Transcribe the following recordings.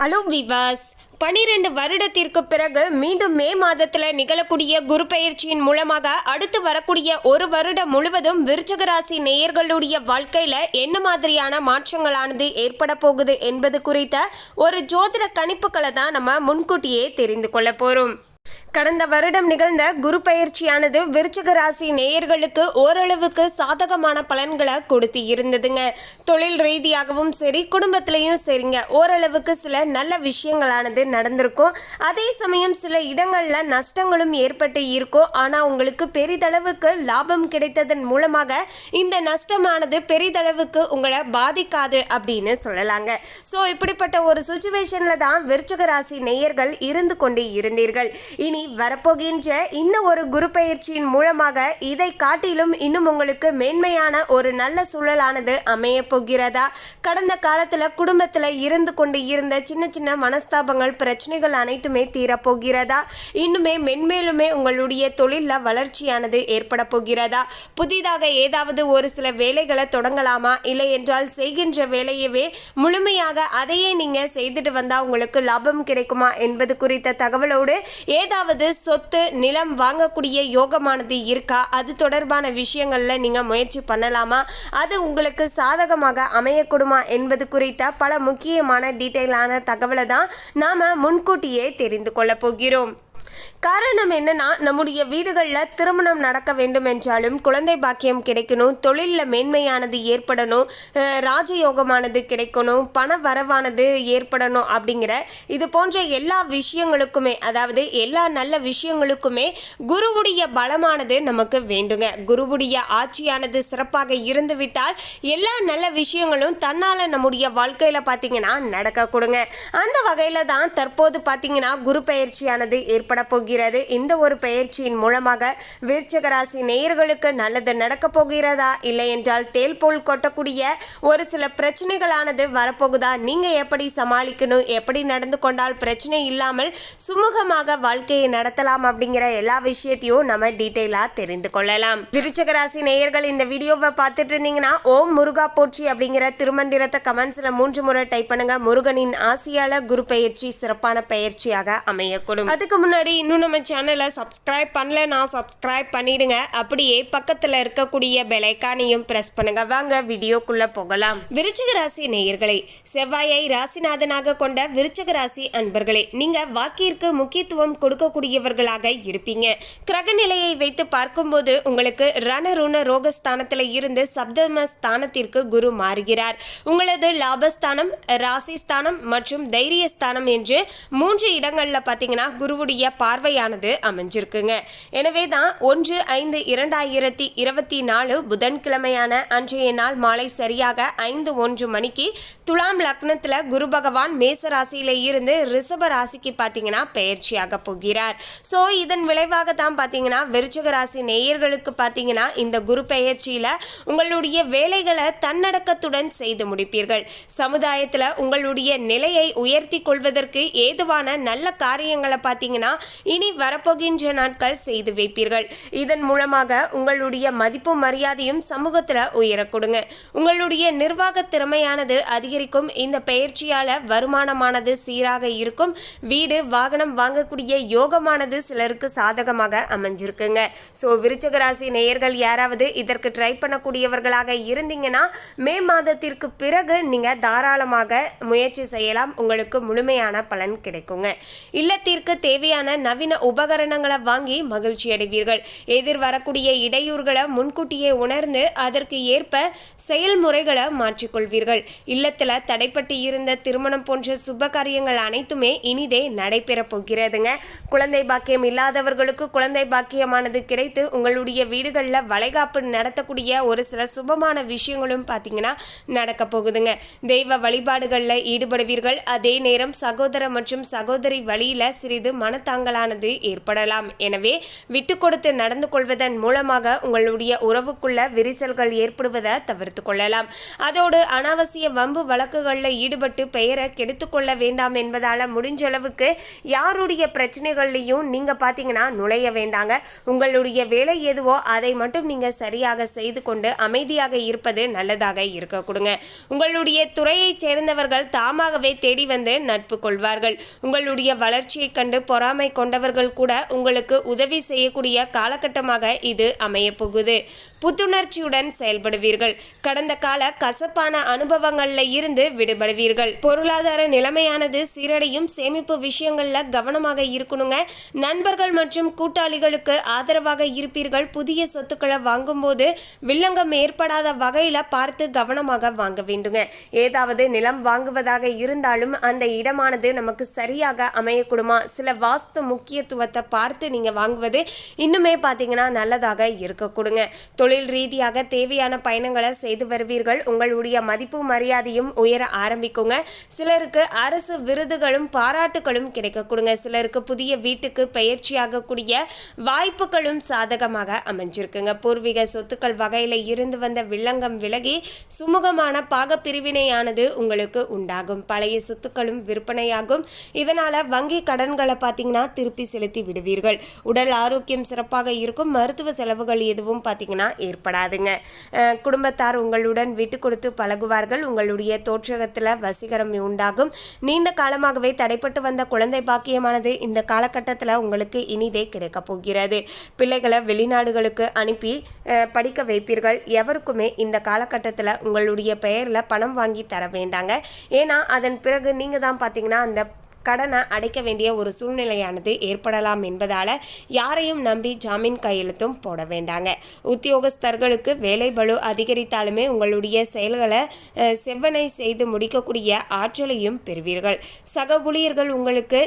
Hello விவாஸ் பனிரெண்டு வருடத்திற்கு பிறகு மீண்டும் மே மாதத்தில் நிகழக்கூடிய குரு பயிற்சியின் மூலமாக அடுத்து வரக்கூடிய ஒரு வருடம் முழுவதும் விருச்சக ராசி நேயர்களுடைய வாழ்க்கையில் என்ன மாதிரியான மாற்றங்களானது ஏற்பட போகுது என்பது குறித்த ஒரு ஜோதிட கணிப்புகளை தான் நம்ம முன்கூட்டியே தெரிந்து கொள்ள போகிறோம் கடந்த வருடம் நிகழ்ந்த குரு பயிற்சியானது விருச்சிக ராசி நேயர்களுக்கு ஓரளவுக்கு சாதகமான பலன்களை கொடுத்து இருந்ததுங்க தொழில் ரீதியாகவும் சரி குடும்பத்திலையும் சரிங்க. ஓரளவுக்கு சில நல்ல விஷயங்களானது நடந்திருக்கும். அதே சமயம் சில இடங்களில் நஷ்டங்களும் ஏற்பட்டு இருக்கும். ஆனால் உங்களுக்கு பெரிதளவுக்கு லாபம் கிடைத்ததன் மூலமாக இந்த நஷ்டமானது பெரிதளவுக்கு உங்களை பாதிக்காது அப்படின்னு சொல்லலாங்க. ஸோ இப்படிப்பட்ட ஒரு சுச்சுவேஷனில் தான் விருச்சிக ராசி நேயர்கள் இருந்து கொண்டு இருந்தீர்கள். இனி வரப்போகின்ற இந்த ஒரு குரு பயிற்சியின் மூலமாக இதை காட்டிலும் இன்னும் உங்களுக்கு மேன்மையான ஒரு நல்ல சூழலானது அமைய போகிறதா? கடந்த காலத்தில் குடும்பத்தில் இருந்து கொண்டு இருந்த சின்ன சின்ன மனஸ்தாபங்கள் பிரச்சனைகள் அனைத்துமே தீரப்போகிறதா இன்னுமே மென்மேலுமே உங்களுடைய தொழிலில் வளர்ச்சியானது ஏற்பட போகிறதா? புதிதாக ஏதாவது ஒரு சில வேலைகளை தொடங்கலாமா? இல்லை என்றால் செய்கின்ற வேலையவே முழுமையாக அதையே நீங்கள் செய்துட்டு வந்தால் உங்களுக்கு லாபம் கிடைக்குமா என்பது குறித்த தகவலோடு ஏதாவது சொத்து நிலம் வாங்கக்கூடிய யோகமானது இருக்கா? அது தொடர்பான விஷயங்களில் நீங்கள் முயற்சி பண்ணலாமா? அது உங்களுக்கு சாதகமாக அமையக்கூடுமா என்பது குறித்த பல முக்கியமான டீட்டெயிலான தகவலை தான் நாம் முன்கூட்டியே தெரிந்து கொள்ளப் போகிறோம். காரணம் என்னன்னா நம்முடைய வீடுகளில் திருமணம் நடக்க வேண்டும் என்றாலும் குழந்தை பாக்கியம் கிடைக்கணும் தொழிலில் மேன்மையானது ஏற்படணும் ராஜயோகமானது கிடைக்கணும் பண வரவானது ஏற்படணும் அப்படிங்கிற இது போன்ற எல்லா விஷயங்களுக்குமே அதாவது எல்லா நல்ல விஷயங்களுக்குமே குருவுடைய பலமானது நமக்கு வேண்டுங்க. குருவுடைய ஆட்சியானது சிறப்பாக இருந்துவிட்டால் எல்லா நல்ல விஷயங்களும் தன்னால் நம்முடைய வாழ்க்கையில் பார்த்தீங்கன்னா நடக்க கொடுங்க. அந்த வகையில் தான் தற்போது பார்த்தீங்கன்னா குரு பயிற்சியானது ஏற்பட போகிறது இந்த ஒரு பயிற்சியின் மூலமாக விருச்சிக ராசி நேயர்களுக்கு நல்லது நடக்கப் போகிறதா? இல்லை என்றால் தேல் போல் கொட்டக்கூடிய ஒரு சில பிரச்சனைகளானது வரப்போகுதா? நீங்க எப்படி சமாளிக்கணும்? எப்படி நடந்து கொண்டால் பிரச்சனை இல்லாமல் சுமூகமாக வாழ்க்கையை நடத்தலாம் அப்படிங்கிற எல்லா விஷயத்தையும் நம்ம டீட்டெயிலா தெரிந்து கொள்ளலாம். விருச்சகராசி நேயர்கள் இந்த வீடியோவை பார்த்துட்டு இருந்தீங்கன்னா ஓம் முருகா போற்றி அப்படிங்கிற திருமந்திரத்தை கமெண்ட்ஸ்ல மூன்று முறை டைப் பண்ணுங்க. முருகனின் ஆசியால குரு பயிற்சி சிறப்பான பயிற்சியாக அமையக்கூடும். அதுக்கு முன்னாடி இன்னும் நம்ம சேனலை சப்ஸ்கிரைப் நான் சப்ஸ்கிரைப் பண்ணிடுங்க. அப்படியே பக்கத்தில் இருக்கக்கூடிய பெலைக்கானையும் பிரஸ் பண்ணுங்க. வாங்க வீடியோக்குள்ள போகலாம். விருச்சிக ராசி நேயர்களே செவ்வாயை ராசிநாதனாக கொண்ட விருச்சிக ராசி அன்பர்களே நீங்க வாக்கிற்கு முக்கியத்துவம் கொடுக்கக்கூடியவர்களாக இருப்பீங்க. கிரக நிலையை வைத்து பார்க்கும்போது உங்களுக்கு ரணருண ரோகஸ்தானத்தில் இருந்து சப்தம ஸ்தானத்திற்கு குரு மாறுகிறார். உங்களது லாபஸ்தானம் ராசிஸ்தானம் மற்றும் தைரியஸ்தானம் என்று மூன்று இடங்களில் பார்த்தீங்கன்னா குருவுடைய பார்வையானது அமைஞ்சிருக்குங்க. எனவே தான் ஒன்று ஐந்து இரண்டாயிரத்தி இருபத்தி நாலு புதன்கிழமையான அன்றைய நாள் மாலை சரியாக ஐந்து ஒன்று மணிக்கு துலாம் லக்னத்தில் குரு பகவான் மேச ராசியில இருந்து ரிஷப ராசிக்கு பார்த்தீங்கன்னா பயிற்சியாக போகிறார். ஸோ இதன் விளைவாக தான் பார்த்தீங்கன்னா விருச்சக ராசி நேயர்களுக்கு பார்த்தீங்கன்னா இந்த குரு பெயர்ச்சியில் உங்களுடைய வேலைகளை தன்னடக்கத்துடன் செய்து முடிப்பீர்கள். சமுதாயத்தில் உங்களுடைய நிலையை உயர்த்தி கொள்வதற்கு ஏதுவான நல்ல காரியங்களை பார்த்தீங்கன்னா இனி வரப்போகின்ற நாட்கள் செய்து வைப்பீர்கள். இதன் மூலமாக உங்களுடைய மதிப்பு மரியாதையும் சமூகத்தில் உயர கொடுங்க. உங்களுடைய நிர்வாக திறமையானது அதிகரிக்கும். இந்த பயிற்சியால் வருமானமானது சீராக இருக்கும். வீடு வாகனம் வாங்கக்கூடிய யோகமானது சிலருக்கு சாதகமாக அமைஞ்சிருக்குங்க. ஸோ விருச்சக ராசி நேயர்கள் யாராவது இதற்கு ட்ரை பண்ணக்கூடியவர்களாக இருந்தீங்கன்னா மே மாதத்திற்கு பிறகு நீங்கள் தாராளமாக முயற்சி செய்யலாம். உங்களுக்கு முழுமையான பலன் கிடைக்குங்க. இல்லத்திற்கு தேவையான நவீன உபகரணங்களை வாங்கி மகிழ்ச்சி அடைவீர்கள். எதிர் வரக்கூடிய இடையூறுகளை முன்கூட்டியே உணர்ந்து அதற்கு ஏற்ப செயல்முறைகளை மாற்றிக்கொள்வீர்கள். இல்லத்தில் தடைப்பட்டு இருந்த திருமணம் போன்ற சுப காரியங்கள் அனைத்துமே இனிதே நடைபெறப் போகிறதுங்க. குழந்தை பாக்கியம் இல்லாதவர்களுக்கு குழந்தை பாக்கியமானது கிடைத்து உங்களுடைய வீடுகளில் வளைகாப்பு நடத்தக்கூடிய ஒரு சில சுபமான விஷயங்களும் பார்த்தீங்கன்னா நடக்க போகுதுங்க. தெய்வ வழிபாடுகளில் ஈடுபடுவீர்கள். அதே நேரம் சகோதர மற்றும் சகோதரி வழியில் சிறிது மனத்தாங்க நன்மைகளானது ஏற்படலாம். எனவே விட்டு கொடுத்து நடந்து கொள்வதன் மூலமாக உங்களுடைய உறவுக்குள்ள விரிசல்கள் ஏற்படுவதை தவிர்த்து கொள்ளலாம். அதோடு அனாவசிய வம்பு வழக்குகளில் ஈடுபட்டு பெயரை கெடுத்துக்கொள்ள வேண்டாம் என்பதால் முடிஞ்ச அளவுக்கு யாருடைய பிரச்சனைகள்லையும் நீங்கள் பார்த்தீங்கன்னா நுழைய வேண்டாங்க. உங்களுடைய வேலை எதுவோ அதை மட்டும் நீங்கள் சரியாக செய்து கொண்டு அமைதியாக இருப்பது நல்லதாக இருக்க கொடுங்க. உங்களுடைய துறையைச் சேர்ந்தவர்கள் தாமாகவே தேடி வந்து நட்பு கொள்வார்கள். உங்களுடைய வளர்ச்சியைக் கண்டு பொறாமை கொண்டவர்கள் கூட உங்களுக்கு உதவி செய்யக்கூடிய காலகட்டமாக இது அமையப்போகுது. புத்துணர்ச்சியுடன் செயல்படுவீர்கள். கடந்த கால கசப்பான அனுபவங்கள்ல இருந்து விடுபடுவீர்கள். பொருளாதார நிலைமையானது சீரடையும். சேமிப்பு விஷயங்கள்ல கவனமாக இருக்கணுங்க. நண்பர்கள் மற்றும் கூட்டாளிகளுக்கு ஆதரவாக இருப்பீர்கள். புதிய சொத்துக்களை வாங்கும்போது வில்லங்கம் ஏற்படாத வகையில பார்த்து கவனமாக வாங்க வேண்டுங்க. ஏதாவது நிலம் வாங்குவதாக இருந்தாலும் அந்த இடமானது நமக்கு சரியாக அமையக்கூடுமா? சில வாஸ்து முக்கியத்துவத்தை பார்த்து நீங்க வாங்குவது இன்னுமே பார்த்தீங்கன்னா நல்லதாக இருக்க கொடுங்க தொழில் ரீதியாக தேவையான பயணங்களை செய்து வருவீர்கள். உங்களுடைய மதிப்பு மரியாதையும் உயர ஆரம்பிக்குங்க. சிலருக்கு அரசு விருதுகளும் பாராட்டுகளும் கிடைக்க கொடுங்க சிலருக்கு புதிய வீட்டுக்கு பயிற்சியாகக்கூடிய வாய்ப்புகளும் சாதகமாக அமைஞ்சிருக்குங்க. பூர்வீக சொத்துக்கள் வகையில் இருந்து வந்த வில்லங்கம் விலகி சுமூகமான பாகப்பிரிவினையானது உங்களுக்கு உண்டாகும். பழைய சொத்துக்களும் விற்பனையாகும். இதனால் வங்கி கடன்களை பார்த்தீங்கன்னா திருப்பி செலுத்தி விடுவீர்கள். உடல் ஆரோக்கியம் சிறப்பாக இருக்கும். மருத்துவ செலவுகள் எதுவும் பார்த்தீங்கன்னா ஏற்படாதுங்க. குடும்பத்தார் உங்களுடன் விட்டு கொடுத்து பழகுவார்கள். உங்களுடைய தோற்றகத்தில் வசீகரம் உண்டாகும். நீண்ட காலமாகவே தடைப்பட்டு வந்த குழந்தை பாக்கியமானது இந்த காலகட்டத்தில் உங்களுக்கு இனிதே கிடைக்கப் போகிறது. பிள்ளைகளை வெளிநாடுகளுக்கு அனுப்பி படிக்க வைப்பீர்கள். எவருக்குமே இந்த காலகட்டத்தில் உங்களுடைய பெயரில் பணம் வாங்கி தர வேண்டாங்க. ஏன்னா அதன் பிறகு நீங்கள் தான் பார்த்தீங்கன்னா அந்த கடனை அடைக்க வேண்டிய ஒரு சூழ்நிலையானது ஏற்படலாம் என்பதால் யாரையும் நம்பி ஜாமீன் கையெழுத்தும் போட வேண்டாங்க. உத்தியோகஸ்தர்களுக்கு வேலை பளு அதிகரித்தாலுமே உங்களுடைய செயல்களை செவ்வனை செய்து முடிக்கக்கூடிய ஆற்றலையும் பெறுவீர்கள். சக ஊழியர்கள் உங்களுக்கு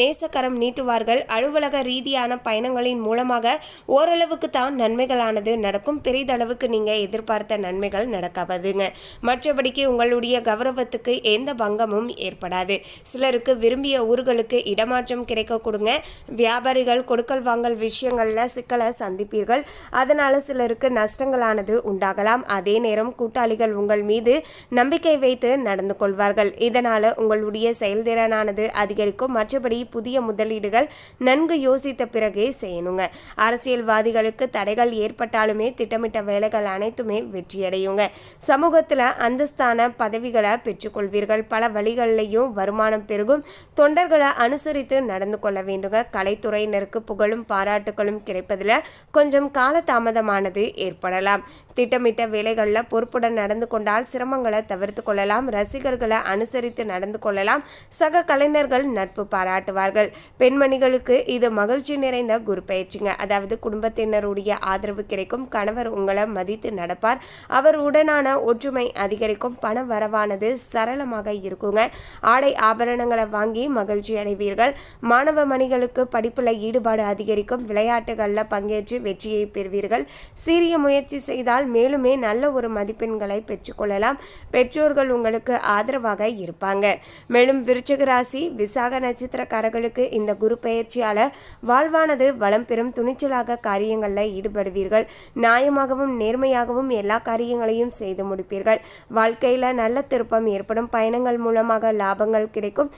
நேசக்கரம் நீட்டுவார்கள். அலுவலக ரீதியான பயணங்களின் மூலமாக ஓரளவுக்கு தான் நன்மைகளானது நடக்கும். பெரிதளவுக்கு நீங்கள் எதிர்பார்த்த நன்மைகள் நடக்காதுங்க. மற்றபடிக்கு உங்களுடைய கௌரவத்துக்கு எந்த பங்கமும் ஏற்படாது. சிலருக்கு விரும்பிய ஊர்களுக்கு இடமாற்றம் கிடைக்க கொடுங்க. வியாபாரிகள் கொடுக்கல் வாங்கல் விஷயங்களில் சிக்கலை சந்திப்பீர்கள். அதனால் சிலருக்கு நஷ்டங்களானது உண்டாகலாம். அதே நேரம் கூட்டாளிகள் உங்கள் மீது நம்பிக்கை வைத்து நடந்து கொள்வார்கள். இதனால் உங்களுடைய செயல்திறனானது அதிகரிக்கும். மற்றபடி புதிய முதலீடுகள் நன்கு யோசித்த பிறகே செய்யணுங்க. அரசியல்வாதிகளுக்கு தடைகள் ஏற்பட்டாலுமே திட்டமிட்ட வேலைகள் அனைத்துமே வெற்றியடையுங்க. சமூகத்தில் அந்தஸ்தான பதவிகளை பெற்றுக்கொள்வீர்கள். பல வழிகளிலையும் வருமானம் பெருகும். தொண்டர்களை அனுசரித்து நடந்து கொள்ள வேண்டுங்க. கலைத்துறையினருக்கு புகழும் பாராட்டுகளும் கிடைப்பதில் கொஞ்சம் காலதாமதமானது ஏற்படலாம். திட்டமிட்ட வேலைகளில் பொறுப்புடன் நடந்து கொண்டால் சிரமங்களை தவிர்த்து கொள்ளலாம். ரசிகர்களை அனுசரித்து நடந்து கொள்ளலாம். சக கலைஞர்கள் நட்பு பாராட்டுவார்கள். பெண்மணிகளுக்கு இது மகிழ்ச்சி நிறைந்த குரு பயிற்சிங்க அதாவது குடும்பத்தினருடைய ஆதரவு கிடைக்கும். கணவர் உங்களை மதித்து நடப்பார். அவர் உடனான ஒற்றுமை அதிகரிக்கும். பண வரவானது சரளமாக இருக்குங்க. ஆடை ஆபரணங்களை வாங்கி மகிழ்ச்சி அடைவீர்கள். மாணவ மணிகளுக்கு படிப்புல ஈடுபாடு அதிகரிக்கும். விளையாட்டுகளில் பங்கேற்று வெற்றியை பெறுவீர்கள். சீரிய முயற்சி செய்தால் மேலுமே நல்ல ஒரு மதிப்பெண்களை பெற்றுக்கொள்ளலாம். பெற்றோர்கள் உங்களுக்கு ஆதரவாக இருப்பாங்க. மேலும் விருச்சிக ராசி விசாக நட்சத்திரக்காரர்களுக்கு இந்த குரு பயிற்சியால வாழ்வானது வளம் பெறும் துணிச்சலாக காரியங்களில் ஈடுபடுவீர்கள். நியாயமாகவும் நேர்மையாகவும் எல்லா காரியங்களையும் செய்து முடிப்பீர்கள். வாழ்க்கையில நல்ல திருப்பம் ஏற்படும். பயணங்கள் மூலமாக லாபங்கள் கிடைக்கும்.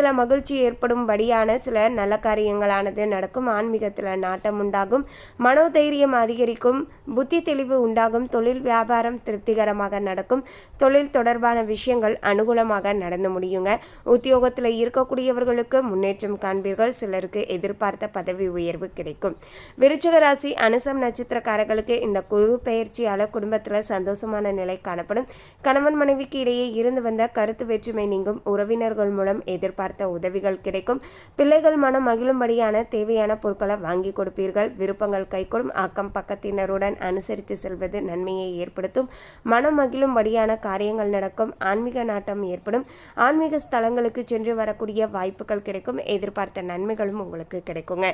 மனதில் மகிழ்ச்சி ஏற்படும்படியான சில நல்ல காரியங்களானது நடக்கும். ஆன்மீகத்தில் நாட்டம் உண்டாகும். மனோதைரியம் அதிகரிக்கும். புத்தி தெளிவு உண்டாகும். தொழில் வியாபாரம் திருப்திகரமாக நடக்கும். தொழில் தொடர்பான விஷயங்கள் அனுகூலமாக நடந்து முடியுங்க. உத்தியோகத்தில் இருக்கக்கூடியவர்களுக்கு முன்னேற்றம் காண்பீர்கள். சிலருக்கு எதிர்பார்த்த பதவி உயர்வு கிடைக்கும். விருச்சிக ராசி அனுசம் நட்சத்திரக்காரர்களுக்கு இந்த குரு பயிற்சியால குடும்பத்தில் சந்தோஷமான நிலை காணப்படும். கணவன் மனைவிக்கு இடையே இருந்து வந்த கருத்து வேற்றுமை நீங்கும். உறவினர்கள் மூலம் எதிர்பார்த்த உதவிகள் கிடைக்கும். பிள்ளைகள் மனம் மகிழும்படியான தேவையான பொருட்களை வாங்கி கொடுப்பீர்கள். விருப்பங்கள் கைகூடும். அக்கம் பக்கத்தினருடன் அனுசரித்து செல்வது நன்மையை ஏற்படுத்தும். மனம் மகிழும்படியான காரியங்கள் நடக்கும். ஆன்மீக நாட்டம் ஏற்படும். ஆன்மீக ஸ்தலங்களுக்கு சென்று வரக்கூடிய வாய்ப்புகள் கிடைக்கும். எதிர்பார்த்த நன்மைகளும் உங்களுக்கு கிடைக்குங்க.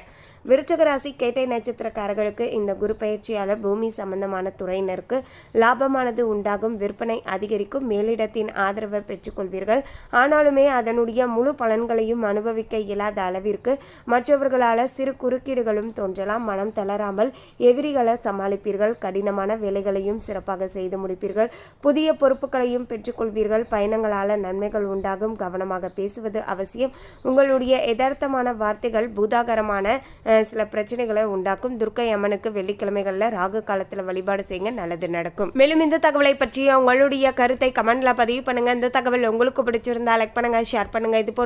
விருச்சக ராசி கேட்டை நட்சத்திரக்காரர்களுக்கு இந்த குரு பயிற்சியாளர் பூமி சம்பந்தமான துறையினருக்கு லாபமானது உண்டாகும். விற்பனை அதிகரிக்கும். மேலிடத்தின் ஆதரவை பெற்றுக்கொள்வீர்கள். ஆனாலுமே அதனுடைய முழு பலன்களையும் அனுபவிக்க இயலாத அளவிற்கு மற்றவர்களால் சிறு குறுக்கீடுகளும் தோன்றலாம். மனம் தளராமல் எதிரிகளை சமாளிப்பீர்கள். கடினமான வேலைகளையும் சிறப்பாக செய்து முடிப்பீர்கள். புதிய பொறுப்புகளையும் பெற்றுக்கொள்வீர்கள். பயணங்களால் நன்மைகள் உண்டாகும். கவனமாக பேசுவது அவசியம். உங்களுடைய யதார்த்தமான வார்த்தைகள் பூதாகரமான சில பிரச்சனைகளை உண்டாக்கும். துர்க்கை அம்மனுக்கு வெள்ளிக்கிழமைகளில் ராகு காலத்தில் வழிபாடு செய்யுங்க நல்லது நடக்கும். மேலும் இந்த தகவலை பற்றி உங்களுடைய கருத்தை கமெண்ட்ல பதிவு பண்ணுங்க. இந்த தகவல் உங்களுக்கு பிடிச்சிருந்தா லைக் பண்ணுங்க ஷேர் பண்ணுங்க. இது போன்ற